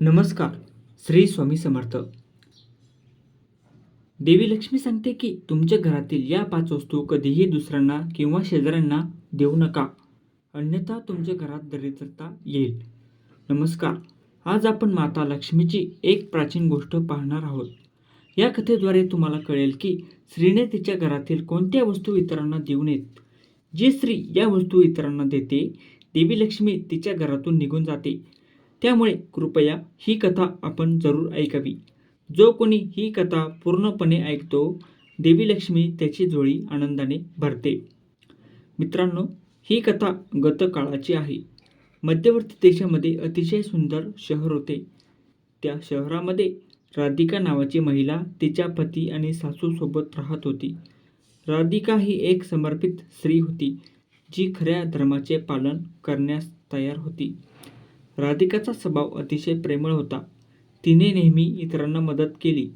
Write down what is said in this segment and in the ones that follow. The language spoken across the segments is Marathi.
नमस्कार श्री स्वामी समर्थ. देवी लक्ष्मी सांगते की तुमच्या घरातील या पाच वस्तू कधीही दुसऱ्यांना किंवा शेजाऱ्यांना देऊ नका. अन्यथा तुमच्या घरात दरिद्रता येईल. नमस्कार आज आपण माता लक्ष्मीची एक प्राचीन गोष्ट पाहणार आहोत. या कथेद्वारे तुम्हाला कळेल की स्त्रीने तिच्या घरातील कोणत्या वस्तू इतरांना देऊ नयेत. जी स्त्री या वस्तू इतरांना देते देवी लक्ष्मी तिच्या घरातून निघून जाते. त्यामुळे कृपया ही कथा आपण जरूर ऐकावी. जो कोणी ही कथा पूर्णपणे ऐकतो देवी लक्ष्मी त्याची जोळी आनंदाने भरते. मित्रांनो ही कथा गतकाळाची आहे. मध्यवर्ती देशामध्ये अतिशय सुंदर शहर होते. त्या शहरामध्ये राधिका नावाची महिला तिच्या पती आणि सासूसोबत राहत होती. राधिका ही एक समर्पित स्त्री होती जी खऱ्या धर्माचे पालन करण्यास तयार होती. राधिकाचा स्वभाव अतिशय प्रेमळ होता. तिने नेहमी इतरांना मदत केली.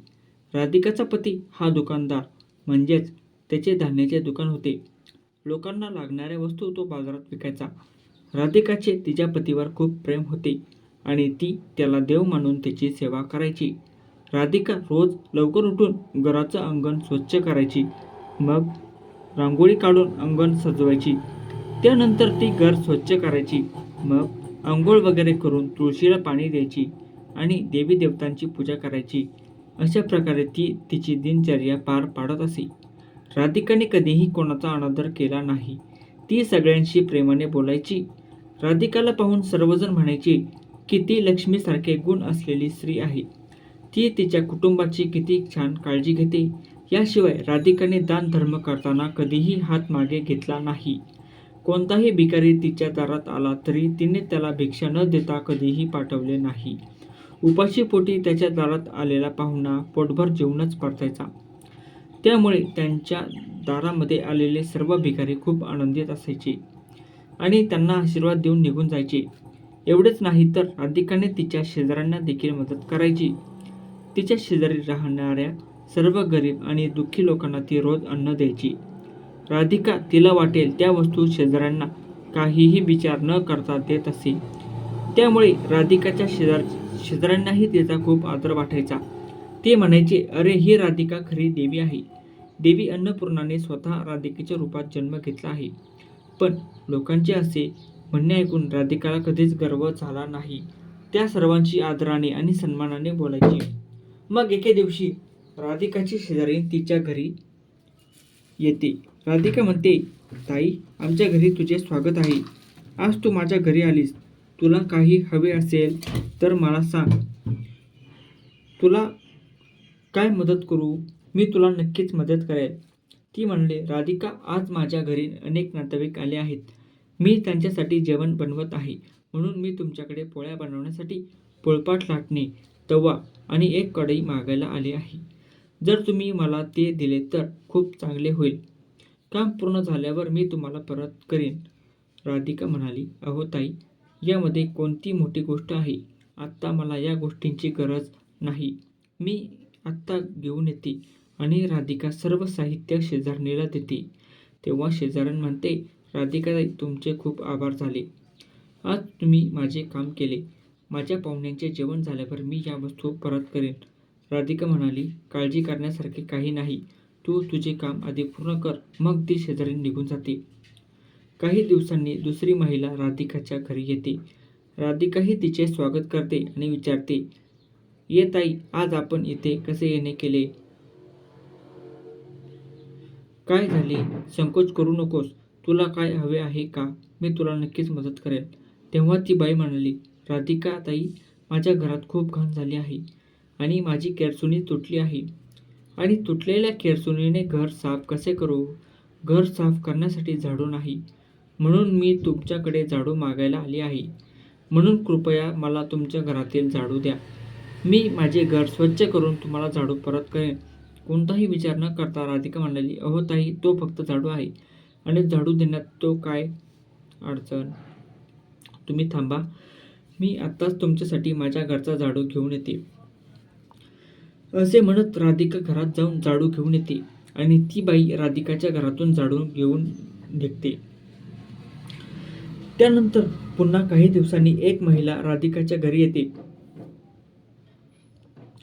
राधिकाचा पती हा दुकानदार म्हणजेच त्याचे धान्याचे दुकान होते. लोकांना लागणाऱ्या वस्तू तो बाजारात विकायचा. राधिकाचे तिच्या पतीवर खूप प्रेम होते आणि ती त्याला देव मानून त्याची सेवा करायची. राधिका रोज लवकर उठून घराचं अंगण स्वच्छ करायची. मग रांगोळी काढून अंगण सजवायची. त्यानंतर ती घर स्वच्छ करायची. मग आंघोळ वगैरे करून तुळशीला पाणी द्यायची आणि देवी देवतांची पूजा करायची अशा प्रकारे ती तिची दिनचर्या पार पाडत असे. राधिकाने कधीही कोणाचा अनादर केला नाही. ती सगळ्यांशी प्रेमाने बोलायची. राधिकाला पाहून सर्वजण म्हणायचे की ती लक्ष्मीसारखे गुण असलेली स्त्री आहे. ती तिच्या कुटुंबाची किती छान काळजी घेते. याशिवाय राधिकाने दान धर्म करताना कधीही हात मागे घेतला नाही. कोणताही भिकारी तिच्या दारात आला तरी तिने त्याला भिक्षा न देता कधीही पाठवले नाही. उपाशी पोटी त्याच्या दारात आलेला पाहुणा पोटभर जेवणच परतायचा. त्यामुळे त्यांच्या दारामध्ये आलेले सर्व भिकारी खूप आनंदित असायचे आणि त्यांना आशीर्वाद देऊन निघून जायचे. एवढेच नाही तर राधिकाने तिच्या शेजाऱ्यांना देखील मदत करायची. तिच्या शेजारी राहणाऱ्या सर्व गरीब आणि दुःखी लोकांना ती रोज अन्न द्यायची. राधिका तिला वाटेल त्या वस्तू शेजाऱ्यांना काहीही विचार न करता देत असे. त्यामुळे राधिकाच्या शेजार शेजाऱ्यांनाही तिचा खूप आदर वाटायचा. ते म्हणायचे अरे ही राधिका खरी देवी आहे. देवी अन्नपूर्णाने स्वतः राधिकेच्या रूपात जन्म घेतला आहे. पण लोकांचे असे म्हणणे ऐकून राधिकाला कधीच गर्व झाला नाही. त्या सर्वांची आदराने आणि सन्मानाने बोलायची. मग एके दिवशी राधिकाची शेजारी तिच्या घरी येते. राधिका म्हणते ताई आमच्या घरी तुझे स्वागत आहे. आज तू माझ्या घरी आलीस. तुला काही हवे असेल तर मला सांग. तुला काय मदत करू? मी तुला नक्कीच मदत करेल. ती म्हणले राधिका आज माझ्या घरी अनेक नातेवाईक आले आहेत. मी त्यांच्यासाठी जेवण बनवत आहे. म्हणून मी तुमच्याकडे पोळ्या बनवण्यासाठी पोळपाट लाटणे तवा आणि एक कढई मागायला आले आहे. जर तुम्ही मला ते दिले तर खूप चांगले होईल. काम पूर्ण झाल्यावर मी तुम्हाला परत करेन. राधिका म्हणाली अहो ताई यामध्ये कोणती मोठी गोष्ट आहे? आत्ता मला या गोष्टींची गरज नाही. मी आत्ता घेऊन येते आणि राधिका सर्व साहित्य शेजारणीला देते. तेव्हा शेजारण म्हणते राधिकाताई तुमचे खूप आभार झाले. आज तुम्ही माझे काम केले. माझ्या पाहुण्यांचे जेवण झाल्यावर मी या वस्तू परत करेन. राधिका म्हणाली काळजी करण्यासारखे काही नाही. तू तुझे काम आधी पूर्ण कर मग ती शेजारी निघून जाते. काही दिवसांनी दुसरी महिला राधिकाच्या घरी येते. राधिकाही तिचे स्वागत करते आणि विचारते ये ताई आज आपण इथे कसे येणे केले? काय झाले? संकोच करू नकोस. तुला काय हवे आहे का? मी तुला नक्कीच मदत करेन. तेव्हा ती बाई म्हणाली राधिका ताई माझ्या घरात खूप घाण झाली आहे आणि माझी कॅरसुनी तुटली आहे. आणि तुटलेल्या केरसुणीने घर साफ कसे करू? घर साफ करण्यासाठी झाडू नाही. म्हणून मी तुमच्याकडे झाडू मागायला आली आहे. म्हणून कृपया मला तुमच्या घरातील झाडू द्या. मी माझे घर स्वच्छ करून तुम्हाला झाडू परत करेन. कोणताही विचार न करता राधिका म्हणाली अहो ताई तो फक्त झाडू आहे. आणि झाडू देण्यात तो काय अडचण? तुम्ही थांबा. मी आत्ताच तुमच्यासाठी माझ्या घरचा झाडू घेऊन येते. असे म्हणत राधिका घरात जाऊन झाडू घेऊन येते आणि ती बाई राधिकाच्या घरातून झाडू घेऊन निघते. त्यानंतर पुन्हा काही दिवसांनी एक महिला राधिकाच्या घरी येते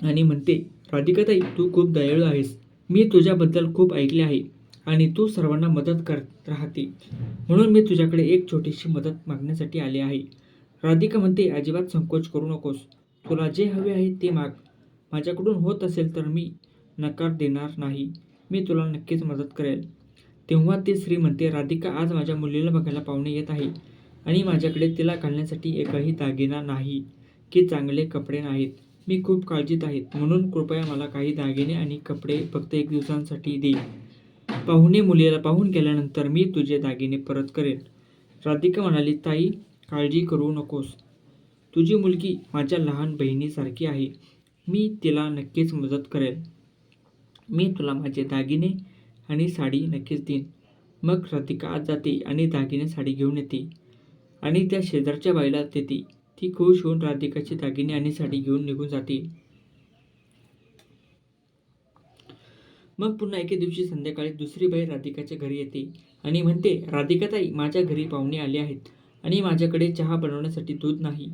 आणि म्हणते राधिकाताई तू खूप दयाळू आहेस. मी तुझ्याबद्दल खूप ऐकले आहे आणि तू सर्वांना मदत करत राहते. म्हणून मी तुझ्याकडे एक छोटीशी मदत मागण्यासाठी आले आहे. राधिका म्हणते अजिबात संकोच करू नकोस. तुला जे हवे आहे ते माग. माझ्याकडून होत असेल तर मी नकार देणार नाही. मी तुला नक्कीच मदत करेल. तेव्हा ती स्त्री म्हणते राधिका आज माझ्या मुलीला बघायला पाहुणे येत आहे आणि माझ्याकडे तिला घालण्यासाठी एकही दागिना नाही की चांगले कपडे नाहीत. मी खूप काळजीत आहेत म्हणून कृपया मला काही दागिने आणि कपडे फक्त एक दिवसांसाठी दे. पाहुणे मुलीला पाहून गेल्यानंतर मी तुझे दागिने परत करेन. राधिका म्हणाली ताई काळजी करू नकोस. तुझी मुलगी माझ्या लहान बहिणीसारखी आहे. मी तिला नक्कीच मदत करेल. मी तुला माझे दागिने आणि साडी नक्कीच देईन. मग राधिका आत जाते आणि दागिने साडी घेऊन येते आणि त्या शेजारच्या बाईला देते. ती खुश होऊन राधिकाचे दागिने आणि साडी घेऊन निघून जाते. मग पुन्हा एके दिवशी संध्याकाळी दुसरी बाई राधिकाच्या घरी येते आणि म्हणते राधिकाताई माझ्या घरी पाहुणे आले आहेत आणि माझ्याकडे चहा बनवण्यासाठी दूध नाही.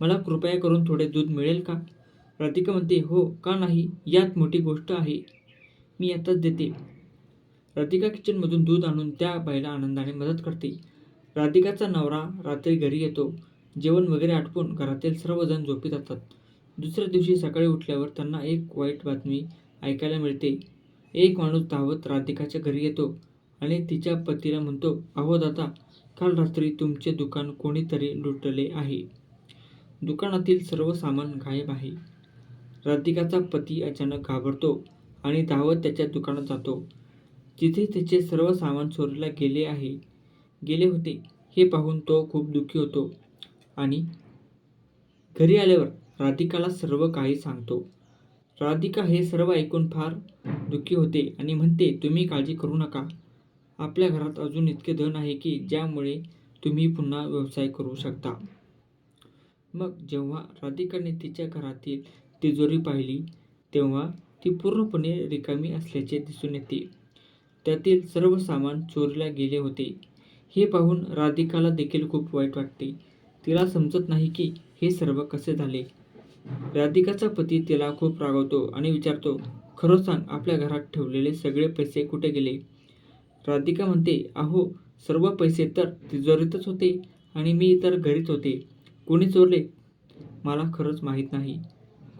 मला कृपया करून थोडे दूध मिळेल का? राधिका म्हणते हो का नाही? यात मोठी गोष्ट आहे. मी आताच देते. राधिका किचनमधून दूध आणून त्या बाईला आनंदाने मदत करते. राधिकाचा नवरा रात्री घरी येतो. जेवण वगैरे आटपून घरातील सर्वजण झोपी जातात. दुसऱ्या दिवशी सकाळी उठल्यावर त्यांना एक वाईट बातमी ऐकायला मिळते. एक माणूस धावत राधिकाच्या घरी येतो आणि तिच्या पतीला म्हणतो अहो दादा काल रात्री तुमचे दुकान कोणीतरी लुटले आहे. दुकानातील सर्व सामान गायब आहे. राधिकाचा पती अचानक घाबरतो आणि धावत त्याच्या दुकानात जातो. तिथे त्याचे सर्व सामान चोरीला गेले आहे गेले होते हे पाहून तो खूप दुःखी होतो आणि घरी आल्यावर राधिकाला सर्व काही सांगतो. राधिका हे सर्व ऐकून फार दुःखी होते आणि म्हणते तुम्ही काळजी करू नका. आपल्या घरात अजून इतके धन आहे की ज्यामुळे तुम्ही पुन्हा व्यवसाय करू शकता. मग जेव्हा राधिकाने तिच्या घरातील तिजोरी पाहिली तेव्हा ती पूर्णपणे रिकामी असल्याचे दिसून येते. त्यातील सर्व सामान चोरीला गेले होते. हे पाहून राधिकाला देखील खूप वाईट वाटते. तिला समजत नाही की हे सर्व कसे झाले. राधिकाचा पती तिला खूप रागवतो आणि विचारतो खरं सांग आपल्या घरात ठेवलेले सगळे पैसे कुठे गेले? राधिका म्हणते अहो सर्व पैसे तर तिजोरीतच होते आणि मी तर घरीच होते. कोणी चोरले? मला खरंच माहीत नाही.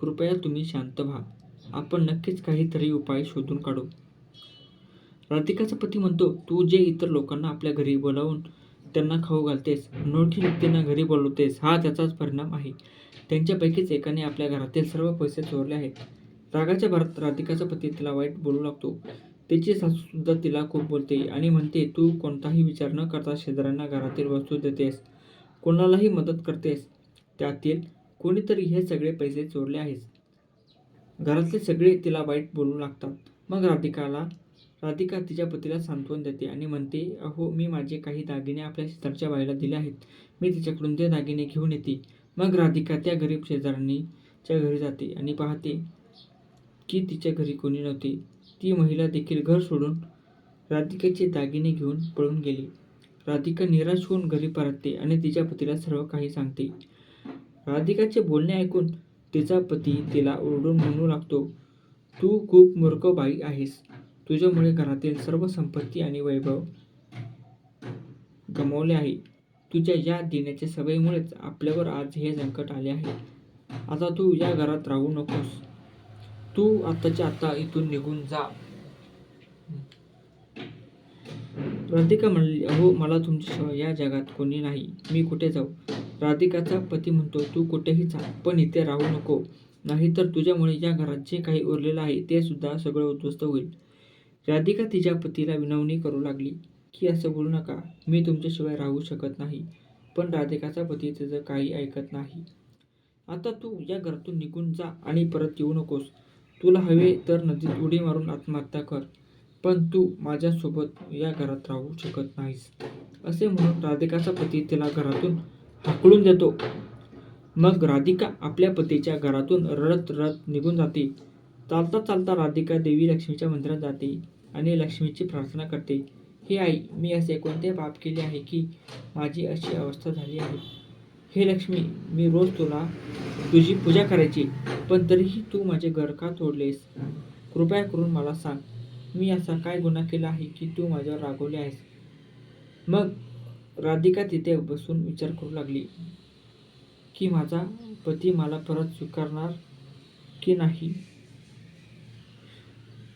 कृपया तुम्ही शांत व्हा. आपण नक्कीच काहीतरी उपाय शोधून काढू. राधिकाचा पती म्हणतो तू जे इतर लोकांना आपल्या घरी बोलावून त्यांना खाऊ घालतेस अनोळखी व्यक्तींना घरी बोलवतेस हा त्याचाच परिणाम आहे. त्यांच्यापैकीच एकाने आपल्या घरातील सर्व पैसे चोरले आहेत. रागाच्या भरात राधिकाचा पती तिला वाईट बोलू लागतो. तिची सासूसुद्धा तिला खूप बोलते आणि म्हणते तू कोणताही विचार न करता शेजाऱ्यांना घरातील वस्तू देतेस कोणालाही मदत करतेस त्यातील कोणीतरी हे सगळे पैसे चोरले आहेस घरातले सगळे तिला वाईट बोलू लागतात. मग राधिकाला राधिका तिच्या पतीला सांत्वन देते आणि म्हणते अहो मी माझे काही दागिने आपल्या शेजारच्या बाईला दिले आहेत. मी तिच्याकडून ते दागिने घेऊन येते. मग राधिका त्या गरीब शेजारणीच्या घरी जाते आणि पाहते की तिच्या घरी कोणी नव्हते. ती महिला देखील घर सोडून राधिकेचे दागिने घेऊन पळून गेली. राधिका निराश होऊन घरी परतते आणि तिच्या पतीला सर्व काही सांगते. राधिकाचे बोलणे ऐकून तिचा पती तिला ओरडून म्हणू लागतो तू खूप मूर्ख बाई आहेस. तुझ्यामुळे घरातील सर्व संपत्ती आणि वैभव गमावले आहे. तुझ्या या देण्याच्या सवयीमुळेच आपल्यावर आज हे संकट आले आहे. आता तू या घरात राहू नकोस. तू आत्ताच्या आत्ता इथून निघून जा. राधिका म्हणली अहो मला तुमच्याशिवाय या जगात कोणी नाही. मी कुठे जाऊ? राधिकाचा पती म्हणतो तू कुठेही जा पण इथे राहू नको. नाहीतर तुझ्यामुळे या घरात जे काही उरलेलं आहे ते सुद्धा सगळं उद्ध्वस्त होईल. राधिका तिच्या पतीला विनवणी करू लागली की असं बोलू नका. मी तुमच्याशिवाय राहू शकत नाही. पण राधिकाचा पती तिचं काही ऐकत नाही. आता तू या घरातून निघून जा आणि परत येऊ नकोस. तुला हवे तर नदीत उडी मारून आत्महत्या कर. पण तू माझ्यासोबत या घरात राहू शकत नाहीस. असे म्हणून राधिकाचा पती तिला घरातून ढकलून देतो. मग राधिका आपल्या पतीच्या घरातून रडत रडत निघून जाते. चालता चालता राधिका देवी लक्ष्मीच्या मंदिरात जाते आणि लक्ष्मीची प्रार्थना करते. हे आई मी असे कोणते पाप केले आहे की माझी अशी अवस्था झाली आहे? हे लक्ष्मी मी रोज तुला तुझी पूजा करायची पण तरीही तू माझे घर का तोडलेस? कृपया करून मला सांग मी असा काय गुन्हा केला आहे की तू माझ्यावर रागवली आहेस मग राधिका तिथे बसून विचार करू लागली की माझा पती मला परत स्वीकारणार की नाही?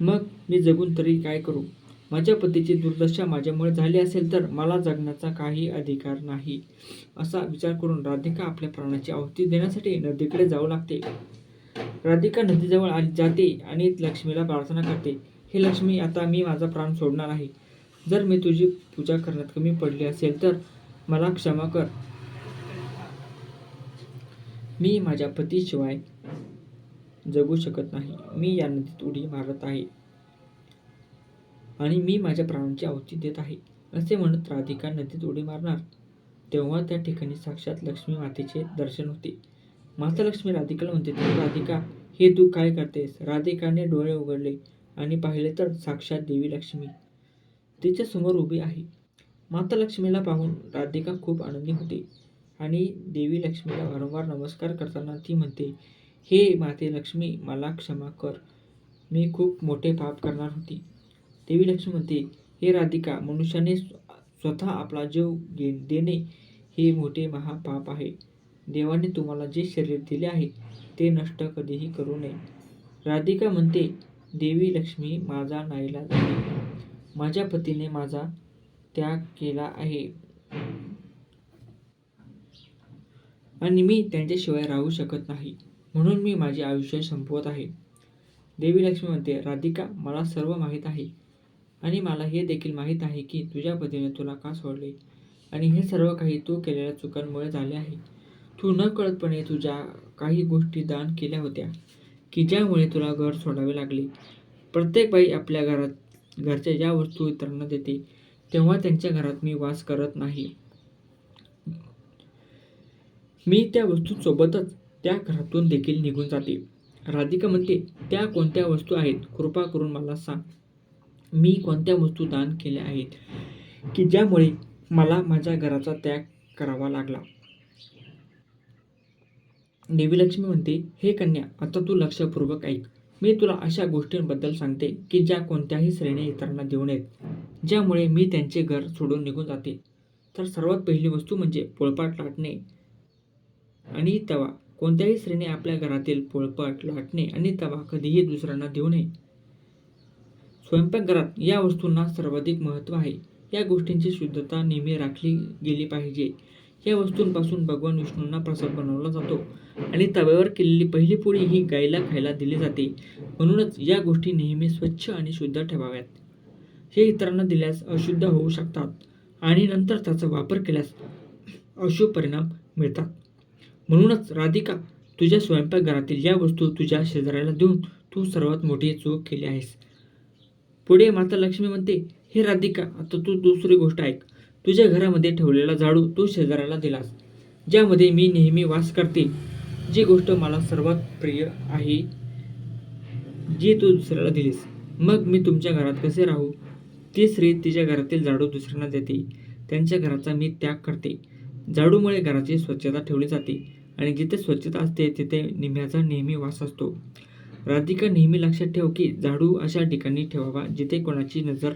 मग मी जगून तरी काय करू? माझ्या पतीची दुर्दशा माझ्यामुळे झाली असेल तर मला जगण्याचा काही अधिकार नाही असा विचार करून राधिका आपल्या प्राणाची आहुती देण्यासाठी नदीकडे जाऊ लागते. राधिका नदीजवळ आली जाते आणि लक्ष्मीला प्रार्थना करते. हे लक्ष्मी आता मी माझा प्राण सोडणार आहे. जर मी तुझी पूजा करण्यात कमी पडली असेल तर मला क्षमा कर. मी माझ्या पतीशिवाय जगू शकत नाही. मी या नदीत उडी मारत आहे आणि मी माझ्या प्राणांची आहुती देत आहे असे म्हणत राधिका नदीत उडी मारणार. तेव्हा त्या ठिकाणी साक्षात लक्ष्मी मातेचे दर्शन होते. माता लक्ष्मी राधिकाला म्हणते तर राधिका हे तू काय करतेस? राधिकाने डोळे उघडले आणि पाहिले तर साक्षात देवी लक्ष्मी. तिच्या समोर उभी आहे. माता लक्ष्मीला पाहून राधिका खूप आनंदी होते आणि देवी लक्ष्मीला वारंवार नमस्कार करताना ती म्हणते हे माते लक्ष्मी मला क्षमा कर. मी खूप मोठे पाप करणार होती. देवी लक्ष्मी म्हणते हे राधिका मनुष्याने स्वतः आपला जीव घे देणे हे मोठे महापाप आहे. देवाने तुम्हाला जे शरीर दिले आहे ते नष्ट कधीही करू नये. राधिका म्हणते देवी लक्ष्मी माझा नाईला आहे. माझ्या पतीने माझा त्याग केला आहे. आणि मी त्यांच्याशिवाय राहू शकत नाही. म्हणून मी माझे आयुष्य संपवत आहे. देवी लक्ष्मी म्हणते राधिका मला सर्व माहीत आहे. आणि मला हे देखील माहीत आहे की तुझ्या पतीने तुला का सोडले? आणि हे सर्व काही तू केलेल्या चुकांमुळे झाले आहे. तू न कळतपणे तुझ्या काही गोष्टी दान केल्या होत्या की ज्यामुळे तुला घर सोडावे लागले. प्रत्येक बाई आपल्या घरात घरच्या ज्या वस्तू इतरांना देते तेव्हा त्यांच्या घरात मी वास करत नाही. मी त्या वस्तूंसोबतच त्या घरातून देखील निघून जाते. राधिका म्हणते त्या कोणत्या वस्तू आहेत? कृपा करून मला सांग. मी कोणत्या वस्तू दान केल्या आहेत? की ज्यामुळे मला माझ्या घराचा त्याग करावा लागला? देवीलक्ष्मी म्हणते हे कन्या आता तू लक्षपूर्वक ऐक. मी तुला अशा गोष्टींबद्दल सांगते की ज्या कोणत्याही श्रेणी इतरांना देऊ नयेत ज्यामुळे मी त्यांचे घर सोडून निघून जाते. तर सर्वात पहिली वस्तू म्हणजे पोळपाट लाटणे आणि तवा. कोणत्याही श्रेणी आपल्या घरातील पोळपाट लाटणे आणि तवा कधीही दुसऱ्यांना देऊ नये. स्वयंपाकघरात या वस्तूंना सर्वाधिक महत्त्व आहे. या गोष्टींची शुद्धता नेहमी राखली गेली पाहिजे. या वस्तूंपासून भगवान विष्णूंना प्रसाद बनवला जातो आणि तव्यावर केलेली पहिली पोळी ही गायीला खायला दिली जाते. म्हणूनच या गोष्टी नेहमी स्वच्छ आणि शुद्ध ठेवाव्यात. हे इतरांना दिल्यास अशुद्ध होऊ शकतात आणि नंतर त्याचा वापर केल्यास अशुभ परिणाम मिळतात. म्हणूनच राधिका तुझ्या स्वयंपाकघरातील या वस्तू तुझ्या शेजाऱ्याला देऊन तू सर्वात मोठी चूक केली आहेस. पुढे माता लक्ष्मी म्हणते हे राधिका आता तू दुसरी गोष्ट ऐक. तुझ्या घरामध्ये ठेवलेला झाडू तू शेजाऱ्याला दिलास ज्यामध्ये मी नेहमी वास करते. जी गोष्ट मला सर्वात प्रिय आहे जी तू दुसऱ्याला दिलीस. मग मी तुमच्या घरात कसे राहू? ती स्त्री तिच्या घरातील झाडू दुसऱ्यांना देते. त्यांच्या घराचा मी त्याग करते. झाडूमुळे घराची स्वच्छता ठेवली जाते आणि जिथे स्वच्छता असते तिथे निम्याचा नेहमी वास असतो. राधिका नेहमी लक्षात ठेव की झाडू अशा ठिकाणी ठेवावा जिथे कोणाची नजर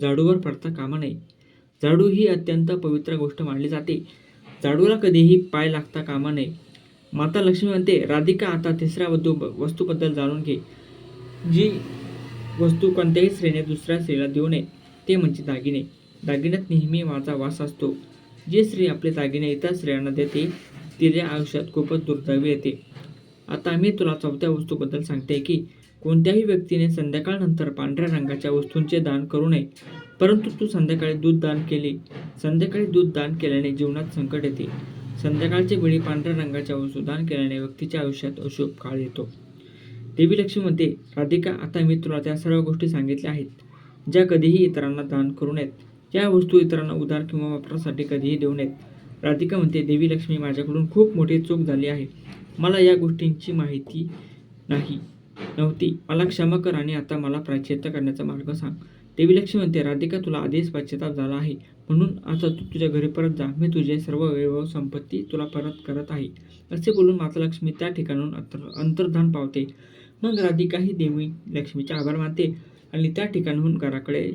झाडूवर पडता कामा नये. झाडू ही अत्यंत पवित्र गोष्ट मानली जाते. झाडूला कधीही पाय लागता कामा नये. माता लक्ष्मी म्हणते राधिका आता तिसऱ्या वस्तू वस्तूबद्दल जाणून घे. जी वस्तू कोणत्याही स्त्रीने दुसऱ्या स्त्रीला देऊ नये ते म्हणजे दागिने. दागिन्यात नेहमी माझा वास असतो. जी स्त्री आपले दागिने इतर स्त्रियांना देते तिच्या आयुष्यात खूपच दुर्दैवी येते. आता मी तुला चौथ्या वस्तूबद्दल सांगते की कोणत्याही व्यक्तीने संध्याकाळनंतर पांढऱ्या रंगाच्या वस्तूंचे दान करू नये. परंतु तू संध्याकाळी दूध दान केले. संध्याकाळी दूध दान केल्याने जीवनात संकट येते. संध्याकाळच्या वेळी पांढऱ्या रंगाच्या वस्तू दान केल्याने व्यक्तीच्या आयुष्यात अशुभ काळ येतो. देवी लक्ष्मी म्हणते राधिका आता मी तुला त्या सर्व गोष्टी सांगितल्या आहेत ज्या कधीही इतरांना दान करू नयेत. या वस्तू इतरांना उधार किंवा वापरासाठी कधीही देऊ नयेत. राधिका म्हणते देवी लक्ष्मी माझ्याकडून खूप मोठी चूक झाली आहे. मला या गोष्टींची माहिती नाही नव्हती. मला क्षमा कर आणि आता मला प्रायचित्त करण्याचा मार्ग सांग. देवी लक्ष्मी म्हणते राधिका तुला आधीच पश्चाताप झाला आहे. म्हणून आता तू तुझ्या घरी परत जा. मी तुझे सर्व वैभव संपत्ती तुला परत करत आहे. असे बोलून माता लक्ष्मी त्या ठिकाणून अंतर अंतर्धान पावते. मग राधिका ही देवी लक्ष्मीचे आभार मानते आणि त्या ठिकाणाहून घराकडे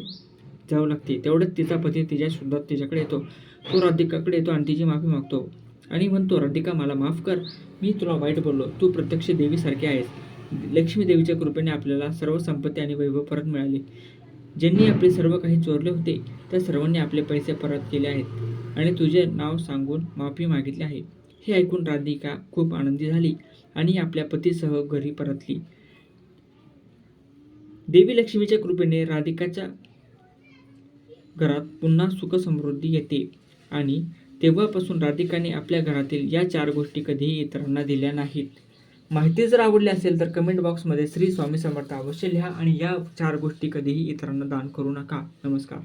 जाऊ लागते. तेवढंच तिचा पती तिच्या शोधात तिच्याकडे येतो. तो राधिकाकडे येतो आणि तिची माफी मागतो. आणि म्हणतो राधिका मला माफ कर. मी तुला वाईट बोललो. तू प्रत्यक्ष देवीसारखी आहेस. लक्ष्मी देवीच्या कृपेने आपल्याला सर्व संपत्ती आणि वैभव परत मिळाली. ज्यांनी आपले सर्व काही चोरले होते त्या सर्वांनी आपले पैसे परत केले आहेत. आणि तुझे नाव सांगून माफी मागितली आहे. हे ऐकून राधिका खूप आनंदी झाली आणि आपल्या पतीसह घरी परतली. देवी लक्ष्मीच्या कृपेने राधिकाच्या घरात पुन्हा सुखसमृद्धी येते आणि तेव्हापासून राधिकाने आपल्या घरातील या चार गोष्टी कधीही इतरांना दिल्या नाहीत. माहिती जर आवडली असेल तर कमेंट बॉक्समध्ये श्री स्वामी समर्थ अवश्य लिहा आणि या चार गोष्टी कधीही इतरांना दान करू नका. नमस्कार.